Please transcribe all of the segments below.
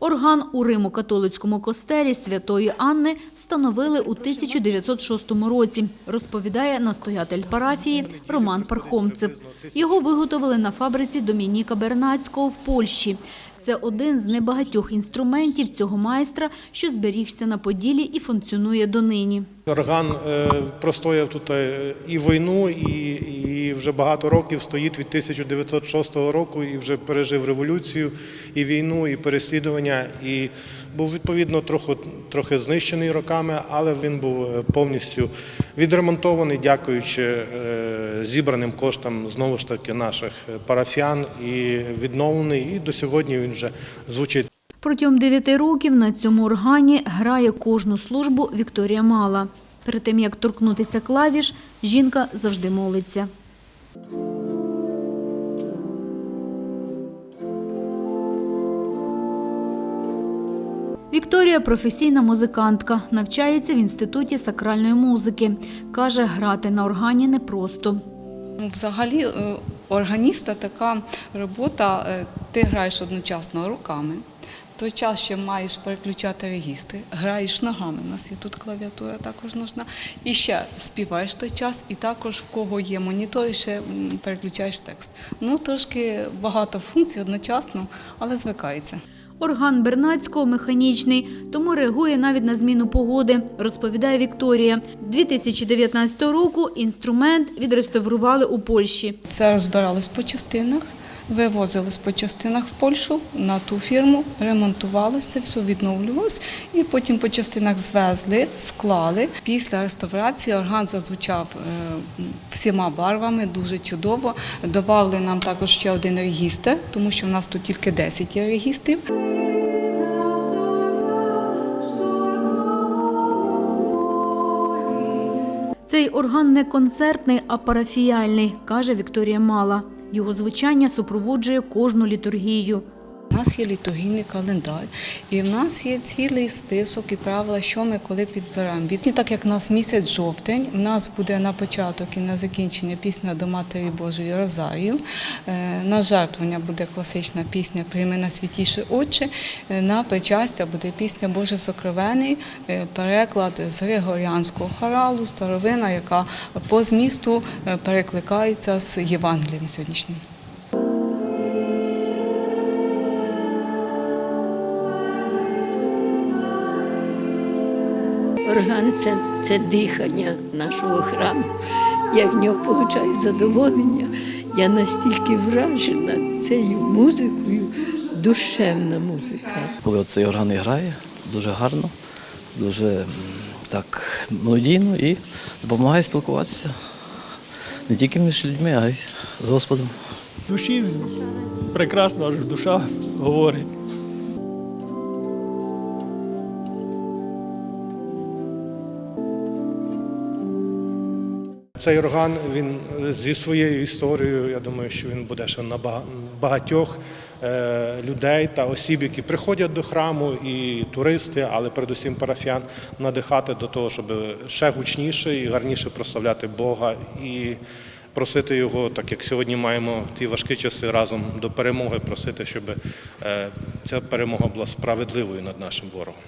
Орган у Римо-католицькому костелі Святої Анни встановили у 1906 році, розповідає настоятель парафії Роман Пархомцев. Його виготовили на фабриці Домініка Бернацького в Польщі. Це один з небагатьох інструментів цього майстра, що зберігся на Поділі і функціонує донині. Орган е, простояв тут е, і війну, і вже багато років стоїть від 1906 року і вже пережив революцію, і війну, і переслідування. І був відповідно трохи, трохи знищений роками, але він був е, повністю відремонтований, дякуючи е, зібраним коштам знову ж таки наших е, парафіян і відновлений. І до сьогодні він вже звучить. Протягом дев'яти років на цьому органі грає кожну службу Вікторія Мала. Перед тим, як торкнутися клавіш, жінка завжди молиться. Вікторія професійна музикантка, навчається в інституті сакральної музики. Каже, грати на органі непросто. Взагалі, е, органіста така робота, е, ти граєш одночасно руками. Той час ще маєш переключати регістри, граєш ногами. У нас є тут клавіатура також нужна. І ще співаєш той час, і також в кого є монітор, і ще переключаєш текст. Ну трошки багато функцій одночасно, але звикається. Орган Бернацького механічний, тому реагує навіть на зміну погоди, розповідає Вікторія. 2019 року інструмент відреставрували у Польщі. Це розбиралось по частинах, вивозилось по частинах в Польщу на ту фірму, ремонтувалося, все відновлювалось, і потім по частинах звезли, склали. Після реставрації орган зазвучав е, всіма барвами, дуже чудово. Добавили нам також ще один регістр, тому що в нас тут тільки 10 є регістрів. Цей орган не концертний, а парафіяльний, каже Вікторія Мала. Його звучання супроводжує кожну літургію. У нас є літургійний календар, і в нас є цілий список і правила, що ми коли підбираємо. Від так як в нас місяць жовтень, в нас буде на початок і на закінчення пісня до Матері Божої Розарію. Е, На жертвування буде класична пісня Прийми на святіше очі. Е, На причастя буде пісня Боже Сокровений, е, переклад з Григоріанського хоралу, старовина, яка по змісту перекликається з Євангелієм сьогоднішнім. Орган це, це дихання нашого храму. Я в нього отримую задоволення. Я настільки вражена цією музикою, душевна музика. Коли цей орган грає, дуже гарно, дуже так мелодійно і допомагає спілкуватися не тільки між людьми, а й з Господом. душі прекрасно, аж душа говорить. Цей орган він е, зі своєю історією. Я думаю, що він буде ще на бага- багатьох е, людей та осіб, які приходять до храму, і туристи, але передусім парафіян, надихати до того, щоб ще гучніше і гарніше прославляти Бога і просити його, так як сьогодні маємо ті важкі часи разом до перемоги, просити, щоб е, ця перемога була справедливою над нашим ворогом.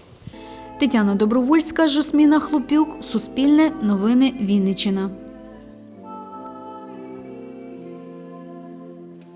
Тетяна Добровольська, Жасміна Хлопюк, Суспільне, Новини Вінниччина.